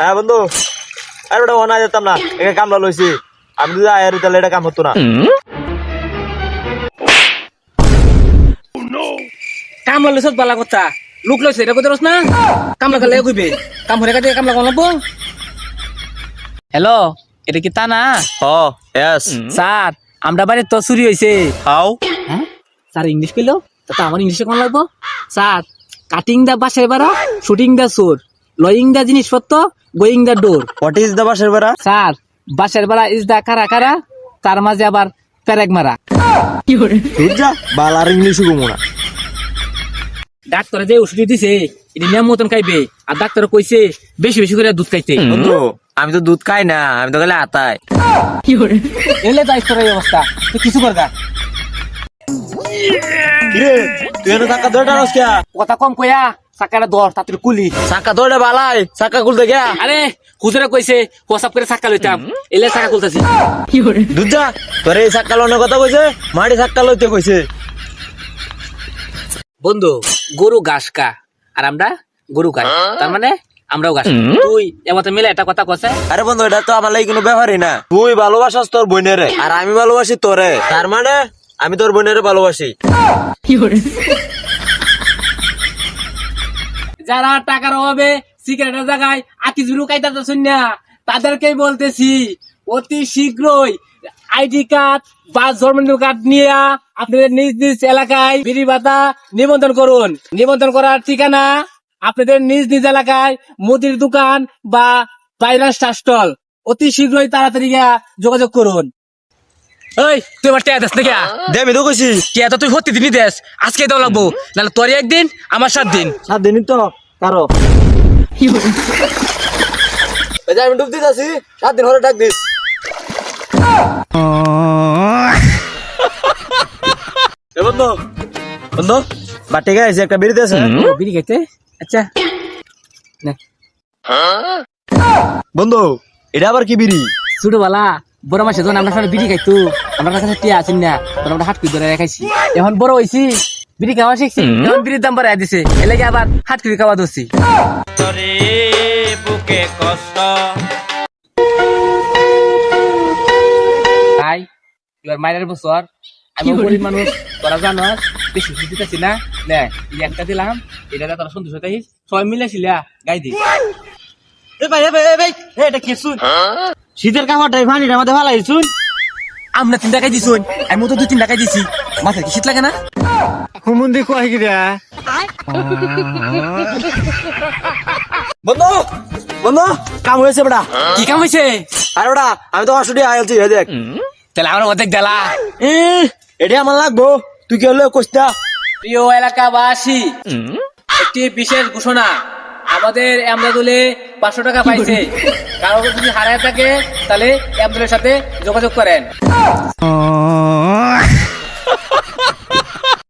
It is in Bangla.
হ্যাঁ বন্ধু। আরে ওটা অনা যেতাম না। একে কামলা লইছি। আমি যদি আয়ার তাহলে এটা কাম হতো না। কামলা লইছত বালা কথা। লোক লইছে এটা না? কামলা কইবে। কাম হরে কাটে কামলা কোন লাগবো হ্যালো এটা কি তা না হ এস স্যার আমরা বাড়ি তো চুরি হয়েছে হাউ হ্যাঁ? স্যার ইংলিশ কইলো? তা আমার ইংলিশে কোন লাগবো? স্যার কাটিং দা বাসায় বাড়া শুটিং দা সোর লয়িং দা জিনিসপত্র going the door. What is the বাসের বেড়া? স্যার বাসের বাড়া ইজ দা কারা কারা তার মাঝে আবার প্যারেক মারা। তুই যা বাল আর ইংলিশ না। ডাক্তারে যে ওষুধ দিছে এটা নিয়ম মতন খাইবে। আর ডাক্তার কইছে বেশি বেশি করে দুধ খাইতে। বন্ধু আমি তো দুধ খাই না আমি তো খালি আতাই। এলে যাইস তোর এই অবস্থা তুই কিছু কর কিরে তুই কথা কম কইয়া চাকাটা দর তাতে কুলি। চাকা দৌড়ে বালাই চাকা খুলতে গিয়া। আরে হুজুরে কইছে হোয়াটসঅ্যাপ করে চাকা লইতাম এলে চাকা খুলতাছি দুধ তোর এই চাক্কা লোনের কথা কইছে মাটি চাক্কা লইতে কইছে বন্ধু গরু ঘাস কা আর আমরা গরু খাই তার মানে আমরাও ঘাস। খাই। তুই এমতে মিলে একটা কথা কছে আরে বন্ধু এটা তো আমার লাগি কোনো ব্যাপারই না। তুই ভালোবাসাস তোর বোনেরে। আর আমি ভালোবাসি তোরে। তার মানে আমি তোর বোনেরে ভালোবাসি। যারা টাকার অভাবে সিগারেটের জায়গায় আতি জুরু কাইতাতে শুনিয়া তাদেরকেই বলতেছি অতি শীঘ্রই আইডি কার্ড বা জন্মদিন কার্ড নিয়ে আপনাদের নিজ নিজ এলাকায় বিড়ি ভাতা নিবন্ধন করুন। নিবন্ধন করার ঠিকানা আপনাদের নিজ নিজ এলাকায় মুদির দোকান বা বাইরাস স্টল। অতি শীঘ্রই তাড়াতাড়ি গিয়া যোগাযোগ করুন। ওই তুই আমার টিয়া দেশ নাকি দে আমি তো কইছি টিয়া তো তুই হতে দিনই দেশ। আজকে দাও লাগবো। নাহলে তোর একদিন আমার সাত দিন সাত দিনই তো। কারও আমি ডুব দিতেছি সাত দিন হলে ডাক দিস। বন্ধু বন্ধু। বাটে গাইছে একটা আছে ও, বিড়ি খাইতে? আচ্ছা। নে। বন্ধু এটা আবার কি বিড়ি? ছোটবেলা বড় মাসে যখন আমরা সবাই বিড়ি খাইতো আমরা কাছে টিয়া আছেন না আমরা হাট কুই ধরে খাইছি। এখন বড় হইছি। বিড়ি খাওয়া শিখছি? এখন বিড়ির দাম বাড়াই দিছে। এলাকে আবার হাট কুই খাওয়া ধরছি? তাই এবার মায়ের বছর। আমি গরিব মানুষ তোরা জানো বেশি খুশি দিতেছি না। নে একটা দিলাম এটা তোরা সবাই মিলেছিলা গাই দি এ ভাই এ ভাই এ ভাই এ এটা কি শুন শীতের কাপড়টাই পানিটার মধ্যে ভালাই শুন আমরা তিন টাকায় দিছি আমি তো দুই তিন টাকায় দিছি। মাথায় কি শীত লাগে না? হুমুন্দি কয় কি রে? বন্ধু বন্ধু কাম হয়েছে বেটা। কি কাম হয়েছে? আরে বেটা আমি তো অসুটি আইলছি হে দেখ। তাহলে আমরা অর্ধেক দেলা। এটা আমার লাগবো। তুই কি হলো কোস্তা প্রিয় এলাকাবাসী একটি বিশেষ ঘোষণা। আমাদের এমদাদুলে পাঁচশো টাকা পাইছে। কারও যদি হারায় থাকে তাহলে এমদাদুলের সাথে যোগাযোগ করেন।